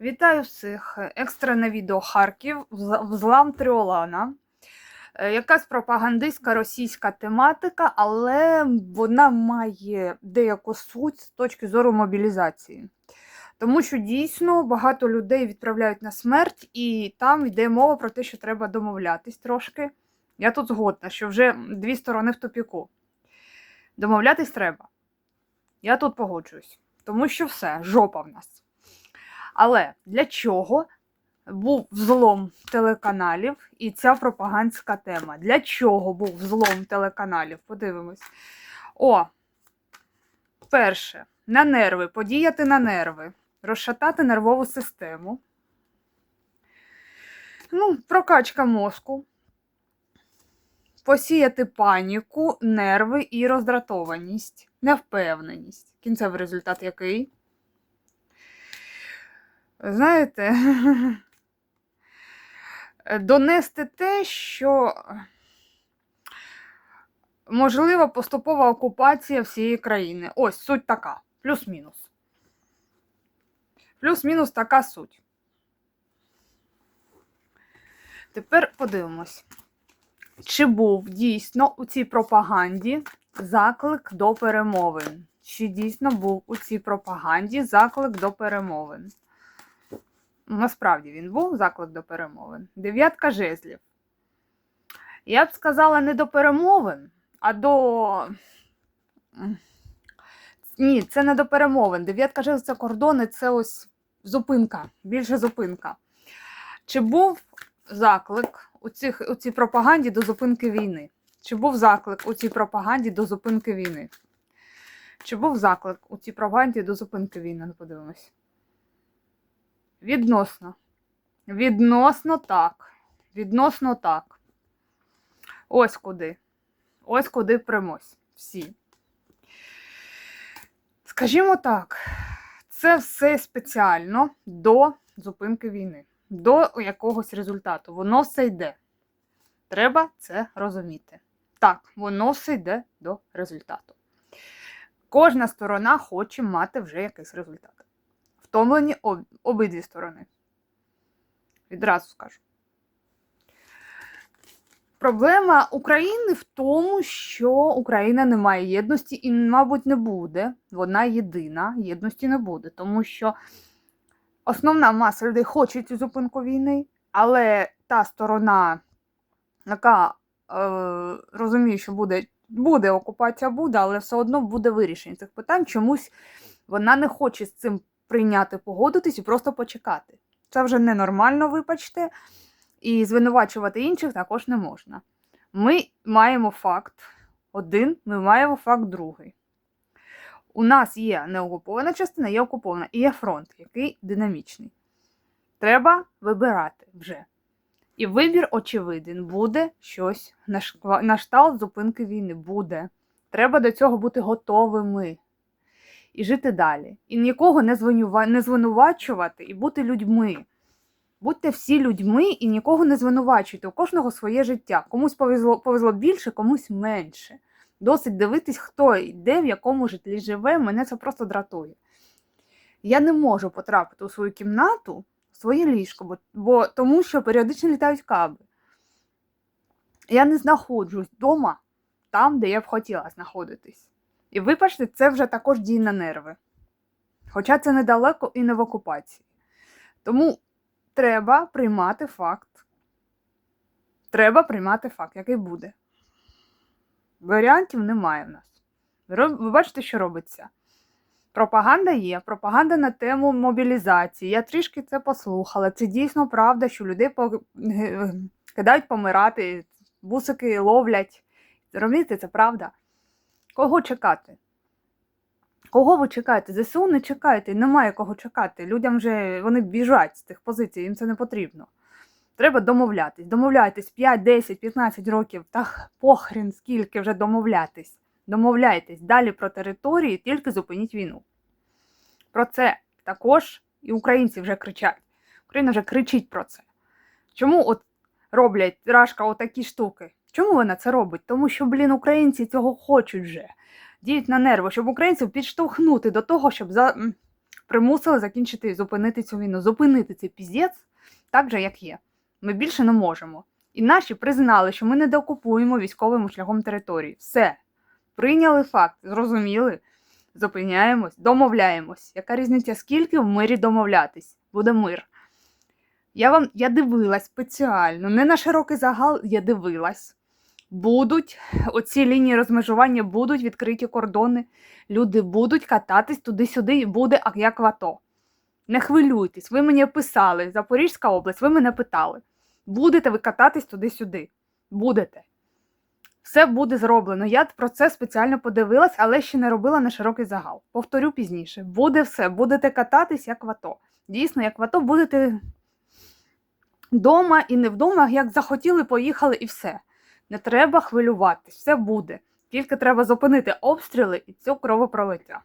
Вітаю всіх! Екстрене відео Харків, Взла- взлам Тріолана. Е, Якась пропагандистська російська тематика, але вона має деяку суть з точки зору мобілізації. Тому що дійсно багато людей відправляють на смерть, і там йде мова про те, що треба домовлятись трошки. Я тут згодна, що вже дві сторони в тупіку. Домовлятись треба. Я тут погоджуюсь. Тому що все, жопа в нас. Але для чого був взлом телеканалів і ця пропагандська тема? Для чого був взлом телеканалів? Подивимось. О, перше, на нерви, подіяти на нерви, розшатати нервову систему. Ну, прокачка мозку. Посіяти паніку, нерви і роздратованість, невпевненість. Кінцевий результат який? Знаєте, донести те, що можлива поступова окупація всієї країни. Ось суть така. Плюс-мінус. Плюс-мінус така суть. Тепер подивимось, чи був дійсно у цій пропаганді заклик до перемовин. Чи дійсно був у цій пропаганді заклик до перемовин? Насправді він був заклик до перемовин. Дев'ятка жезлів. Я б сказала не до перемовин, а до. Ні, це не до перемовин. Дев'ятка жезлів це кордони, це ось зупинка, більше зупинка. Чи був заклик у, цих, у цій пропаганді до зупинки війни? Чи був заклик у цій пропаганді до зупинки війни? Чи був заклик у цій пропаганді до зупинки війни? Ну, подивимось. Відносно. Відносно так. Відносно так. Ось куди. Ось куди примось. Всі. Скажімо так, це все спеціально до зупинки війни, до якогось результату. Воно все йде. Треба це розуміти. Так, воно все йде до результату. Кожна сторона хоче мати вже якийсь результат втомлені об, обидві сторони. Відразу скажу. Проблема України в тому, що Україна не має єдності і, мабуть, не буде. Вона єдина, єдності не буде, тому що основна маса людей хоче цю зупинку війни, але та сторона, яка е, розуміє, що буде, буде окупація, буде, але все одно буде вирішення цих питань, чомусь вона не хоче з цим прийняти, погодитись і просто почекати. Це вже ненормально, вибачте, і звинувачувати інших також не можна. Ми маємо факт один, ми маємо факт другий. У нас є неокупована частина, є окупована, і є фронт, який динамічний. Треба вибирати вже. І вибір, очевиден, буде щось на шква- зупинки війни. Буде. Треба до цього бути готовими і жити далі. І нікого не, звинува... не звинувачувати і бути людьми. Будьте всі людьми і нікого не звинувачуйте. У кожного своє життя. Комусь повезло, повезло більше, комусь менше. Досить дивитись, хто і де, в якому житлі живе, мене це просто дратує. Я не можу потрапити у свою кімнату, в своє ліжко, бо, бо тому що періодично літають каби. Я не знаходжусь вдома там, де я б хотіла знаходитись. І вибачте, це вже також діє на нерви. Хоча це недалеко і не в окупації. Тому треба приймати факт. Треба приймати факт, який буде. Варіантів немає в нас. Ви бачите, що робиться? Пропаганда є, пропаганда на тему мобілізації. Я трішки це послухала. Це дійсно правда, що людей по- кидають помирати, бусики ловлять. Розумієте, це правда. Кого чекати? Кого ви чекаєте? ЗСУ не чекайте, немає кого чекати. Людям вже вони біжать з тих позицій, їм це не потрібно. Треба домовлятись. Домовляйтесь 5, 10, 15 років, та похрін скільки вже домовлятись. Домовляйтесь далі про території, тільки зупиніть війну. Про це також і українці вже кричать. Україна вже кричить про це. Чому от роблять Рашка отакі штуки? Чому вона це робить? Тому що, блін, українці цього хочуть вже. Діють на нерви, щоб українців підштовхнути до того, щоб за... примусили закінчити і зупинити цю війну, зупинити цей піздець так же, як є. Ми більше не можемо. І наші признали, що ми не деокупуємо військовим шляхом території. Все. Прийняли факт, зрозуміли, зупиняємось, домовляємось. Яка різниця, скільки в мирі домовлятись? Буде мир. Я вам я дивилась спеціально, не на широкий загал, я дивилась. Будуть оці лінії розмежування, будуть відкриті кордони, люди будуть кататись туди-сюди, і буде як в АТО. Не хвилюйтесь, ви мені писали, Запорізька область, ви мене питали. Будете ви кататись туди-сюди? Будете. Все буде зроблено. Я про це спеціально подивилась, але ще не робила на широкий загал. Повторю пізніше. Буде все, будете кататись, як в АТО. Дійсно, як в АТО будете вдома і не вдома, як захотіли, поїхали і все. Не треба хвилюватись, все буде. Тільки треба зупинити обстріли і цю кровопролиття.